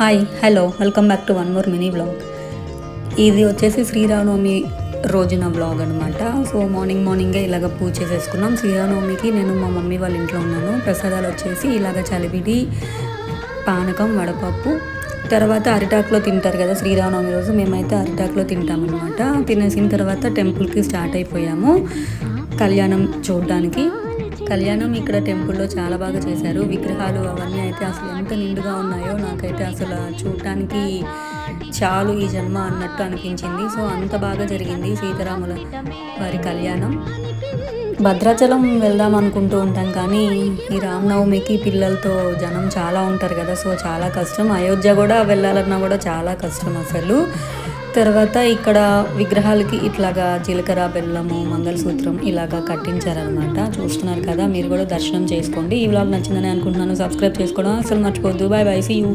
Hi hello welcome back to one more mini vlog ఇది వచ్చేసి శ్రీరామనవమి రోజున వ్లాగ్ అనమాట సో మార్నింగ్ మార్నింగే ఇలాగ పూజ చేసేసుకున్నాం. శ్రీరామనవమికి నేను మా మమ్మీ వాళ్ళ ఇంట్లో ఉన్నాను. ప్రసాదాలు వచ్చేసి ఇలాగ చలివిడి పానకం వడపప్పు. తర్వాత అరిటాకులో తింటారు కదా శ్రీరామనవమి రోజు మేమైతే అరిటాకులో తింటామన్నమాట తినేసిన తర్వాత టెంపుల్కి స్టార్ట్ అయిపోయాము. కళ్యాణం చూడడానికి. కళ్యాణం ఇక్కడ టెంపుల్లో చాలా బాగా చేశారు. విగ్రహాలు అవన్నీ అయితే అసలు ఎంత నిండుగా ఉన్నాయో నాకైతే అసలు చూడటానికి చాలు ఈ జన్మ అన్నట్టు అనిపించింది. సో అంత బాగా జరిగింది సీతారాముల వారి కళ్యాణం. భద్రాచలం వెళ్దాం అనుకుంటూ ఉంటాం కానీ ఈ రామనవమికి పిల్లలతో జనం చాలా ఉంటారు కదా సో చాలా కష్టం. అయోధ్య కూడా వెళ్ళాలన్నా కూడా చాలా కష్టం అసలు. తర్వాత ఇక్కడ విగ్రహాలకి ఇట్లాగా జీలకర్ర బెల్లము మంగళసూత్రం ఇలాగా కట్టించారనమాట చూస్తున్నారు కదా మీరు కూడా దర్శనం చేసుకోండి. ఈ వ్లాగ్ నచ్చిందని అనుకుంటున్నాను. సబ్స్క్రైబ్ చేసుకోవడం అసలు మర్చిపోద్దు బాయ్ బాయ్ సీ యూ